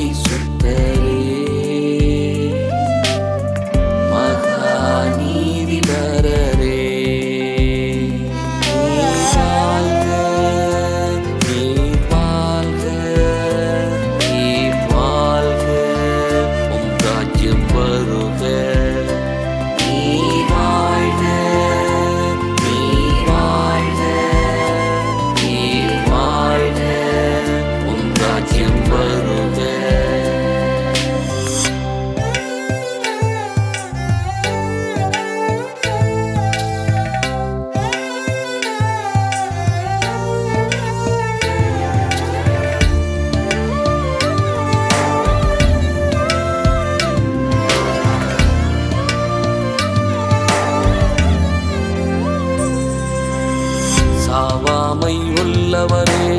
You. வல்லவரே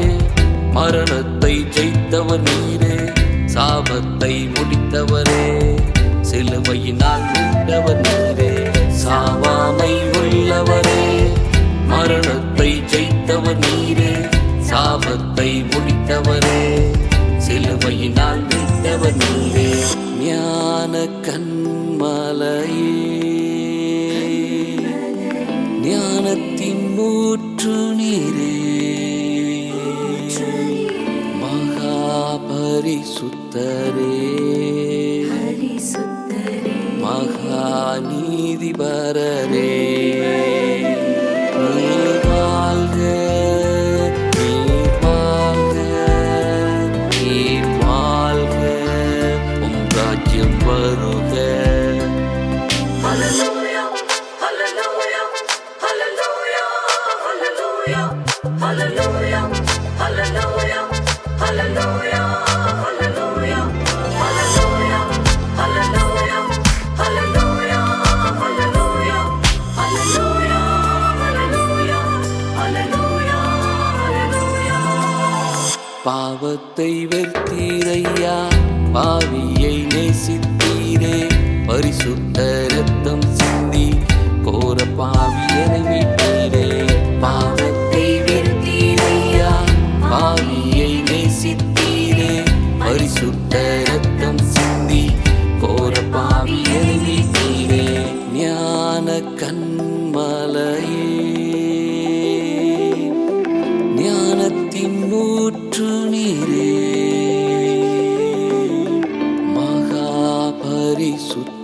மரணத்தை ஜெயித்தவர் நீரே சாபத்தை முடித்தவரே சிலுவையினால் மீண்டவர் நீரே சாவாமை உள்ளவரே மரணத்தை ஜெயித்தவர் நீரே சாபத்தை முடித்தவரே சிலுவையினால் மீண்டவர் நீரே ஞான கண்மலையே ஞானத்தின் ஊற்று நீரே ஹரிசுத்தரே மகாநீதிபரரே. நீ வாழ்க Hallelujah. பாவத்தை வெறுத்தீரையா? பாவியை நேசித்தீரே. பரிசுத்த ரத்தம் சிந்தி கோர பாவியனை மீட்டீரே.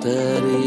that is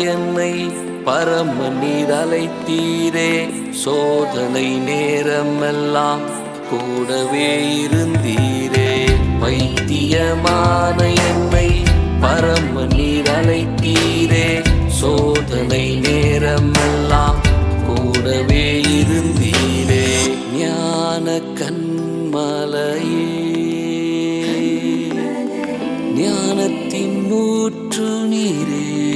என்னை பரம நீர் அழைத்தீரே சோதனை நேரமெல்லாம் கூடவே இருந்தீரே. பைத்தியமான என்னை பரம நீர் அழைத்தீரே சோதனை நேரமெல்லாம் கூடவே இருந்தீரே. ஞான கண்மலையே ஞானத்தின் ஊற்று நீரே.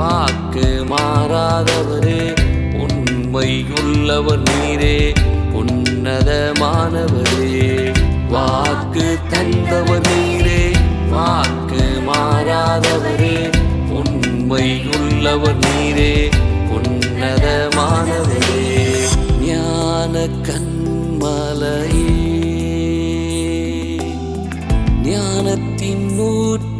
வாக்கு மாறாதவரே உண்மையுள்ளவர் நீரே உன்னதமானவரே. வாக்கு தந்தவர் நீரே வாக்கு மாறாதவரே உண்மையுள்ளவர் நீரே உன்னதமானவரே. ஞான கண்மலையே ஞானத்தின் நூற்று